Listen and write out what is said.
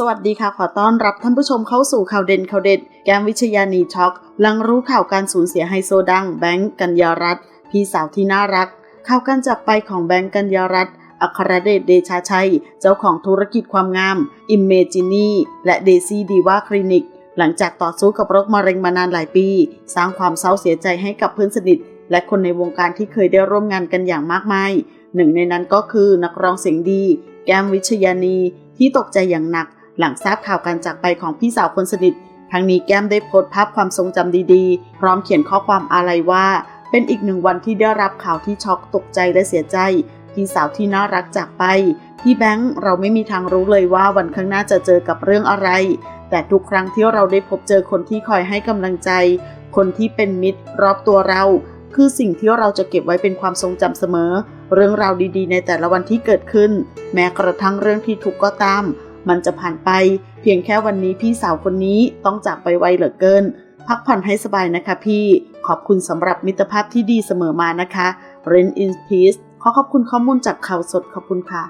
สวัสดีค่ะ ขอต้อนรับท่านผู้ชมเข้าสู่ข่าวเด่นข่าวเด็ด แก้มวิชยานีช็อก หลังรู้ข่าวการสูญเสียไฮโซดัง แบงก์กัญญารัตน์พี่สาวที่น่ารัก ข่าวการจากไปของแบงก์กัญญารัตน์อัครเดชเดชาชัย เจ้าของธุรกิจความงาม อิมเมจินีและเดซี่ดีว่าคลินิก หลังจากต่อสู้กับโรคมะเร็งมานานหลายปี สร้างความเศร้าเสียใจให้กับเพื่อนสนิท และคนในวงการที่เคยได้ร่วมงานกันอย่างมากมาย หนึ่งในนั้นก็คือนักร้องเสียงดี แก้มวิชยานีที่ตกใจอย่างหนัก หลังทราบข่าวการจากไปของพี่สาวคนสนิททั้งนี้แก้มได้โพสต์ภาพความทรงจำดีๆ พร้อมเขียนข้อความอาลัยว่า เป็นอีกหนึ่งวันที่ได้รับข่าวที่ช็อกตกใจและเสียใจ พี่สาวที่น่ารักจากไป พี่แบงค์เราไม่มีทางรู้เลยว่าวันข้างหน้าจะเจอกับเรื่องอะไร แต่ทุกครั้งที่เราได้พบเจอคนที่คอยให้กำลังใจ คนที่เป็นมิตร รอบตัวเรา คือสิ่งที่เราจะเก็บไว้เป็นความทรงจำเสมอ เรื่องราวดีๆ ในแต่ละวันที่เกิดขึ้น แม้กระทั่งเรื่องที่ทุกข์ก็ตาม มันจะผ่านไป เพียงแค่วันนี้พี่สาวคนนี้ต้องจากไปไวเหลือเกิน พักผ่อนให้สบายนะคะพี่ ขอบคุณสำหรับมิตรภาพที่ดีเสมอมานะคะ r e n in peace ขอขอบคุณข้อมูลจากข่าวสดขอบคุณค่ะ